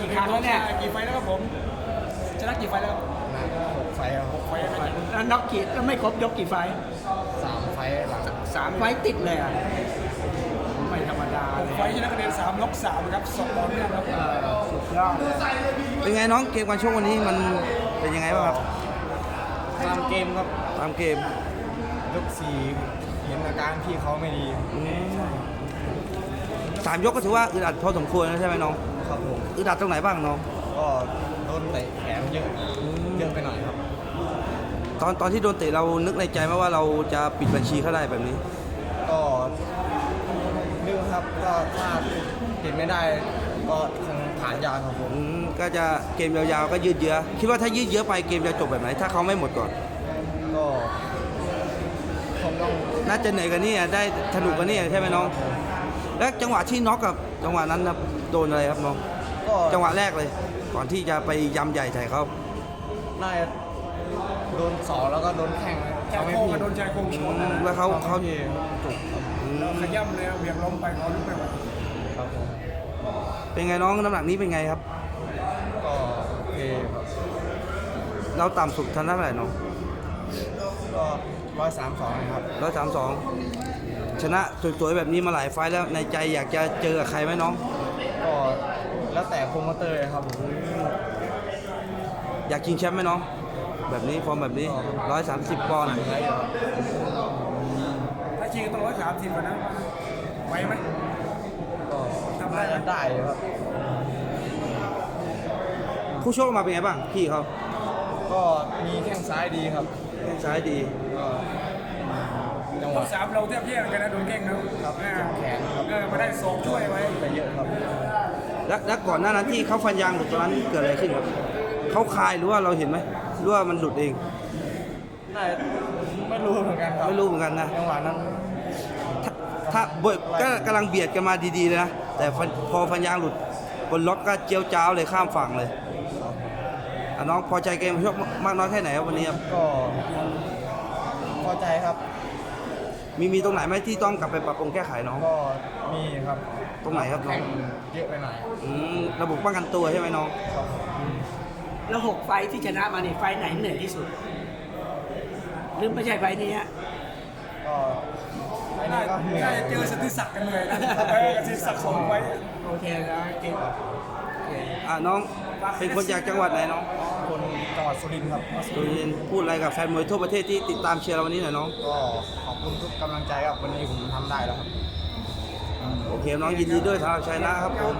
กี่ครั้งแล้วเนี่ยกี่ไฟล์แล้วครับผมชนะกี่ไฟล์แล้วนะหกไฟล์ครับไฟล์แล้วนะแล้วน็อกกี่แล้วไม่ครบยกกี่ไฟท์สามไฟล์หลังสามไฟท์ติดเลยอะไม่ธรรมดาหเลกยไฟล์ชนะคะแนนสามน็อกสามนะครับสองต่อเนื่องครับเออสุดยอดเป็นไงน้องเกมการชกวันนี้มันเป็นยังไงบ้างครับตามเกมครับตามเกมยกสี่เห็นอาการพี่เขาไม่ดีอืมสามยกก็ถือว่าอึดอัดพอสมควรแล้วใช่ไหมน้องครับผม อึดอัดตรงไหนบ้างน้องก็โดนเตะแขนเยอะเยอะไปหน่อยครับ ตอนตอนที่โดนเตะเรานึกในใจไหมว่าเราจะปิดบัญชีเขาได้แบบนี้ ก็นึกครับก็ถ้าติดไม่ได้ก็คงผ่านยากครับผมอืมก็จะเกมยาวๆก็ยืดเยื้อคิดว่าถ้ายืดเยื้อไปเกมจะจบแบบไหนถ้าเขาไม่หมดก่อนก็คงต้องน่าจะเหนื่อยกันนี่อะได้สนุกกันนี่ใช่ไหมน้อง แล้วจังหวะที่น็อกกับจังหวะนั้นครับโดนอะไรครับน้อง ก็จังหวะแรกเลย ก่อนที่จะไปยำใหญ่ใส่เขาน่าจะโดนสองแล้วก็โดนแข้งชายทำให้โครงพี่กับโดนชายโครงชอืนมแล้วเขาเขาพี่จุกครับอืมแล้วขย้ำเลยเหวี่ยงล้มไปเขาลุกไม่ไหวครับผมเป็นไงน้องน้ำหนักนี้เป็นไงครับก็โอเคครับเราต่ำสุดทันเท่าไหร่น้องก็ร้อยสามสองครับร้อยสามสองชนะสวยๆแบบนี้มาหลายไฟล์แล้วในใจอยากจะเจอกับใครไหมน้องก็ แล้วแต่โปรโมเตอร์ครับผมอยากชิงแชมป์ไหมน้อง แบบนี้ฟอร์มแบบนี้ร้อยสามสิบปอนด์อะไรอยู่ครับถ้าชิงต้องร้อยสามสิบกว่านะไหวไหมก็น่าจะได้อยู่ครับผู้ชกมาเป็นไงบ้างพี่เขาก็มีแข้งซ้ายดีครับแข้งซ้ายดีก็จังหรอวะบสามเราเทียบเทียบกันนะโดนเก่งนะครับเออแขนครับเออมาได้สองช่วยไว้ไปเยอะครับ แล้วแล้วก่อนหน้านั้นที่เขาฟันยางหลุดตอนนั้นเกิดอะไรขึ้นครับเขาคายหรือว่าเราเห็นไหมหรือว่ามันหลุดเองน่าจะไม่รู้เหมือนกันครับไม่รู้เหมือนกันนะจังหวะนั้นถ้าถ้าบยก็กำลังเบียดกันมาดีๆเลยนะแต่ฟันพอฟันยางหลุดบนล็อกก็เจียวจ้าวเลยข้ามฝั่งเลยอะน้องพอใจเกมชกมากน้อยแค่ไหนครับวันนี้ครับก็พอใจครับ มีมีตรงไหนไหมที่ต้องกลับไปปรับปรุงแก้ไขน้อง ก็มีครับตรงไหนครับน้อง แข้งเยอะไปหน่อยอืมระบบป้องกันตัวใช่ไหมน้อง ครับแล้วหกไฟท์ที่ชนะมานี่ไฟท์ไหนเหนื่อยที่สุด หรือไม่ใช่ไฟท์นี้ฮะ ก็ไอ้น่านี่ก็เหนื่อน่ายจะเจอสติศักดิ์กันเลยนะเออสติศักดิ์สองไว้ โอเคนะเก่งอะน้องเป็นคนจากจังหวัดไหนน้องคนจังหวัดสุรินทร์ครับ สุรินทร์พูดอะไรกับแฟนมวยทั่วประเทศที่ติดตามเชียร์เราวันนี้หน่อยน้อง ก็ขอบ คุณทุกกำลังใจครับวันนี้ผมทำได้แล้วครับ โอเคน้องยินดีด้วยสำหรับชัยนะครับผม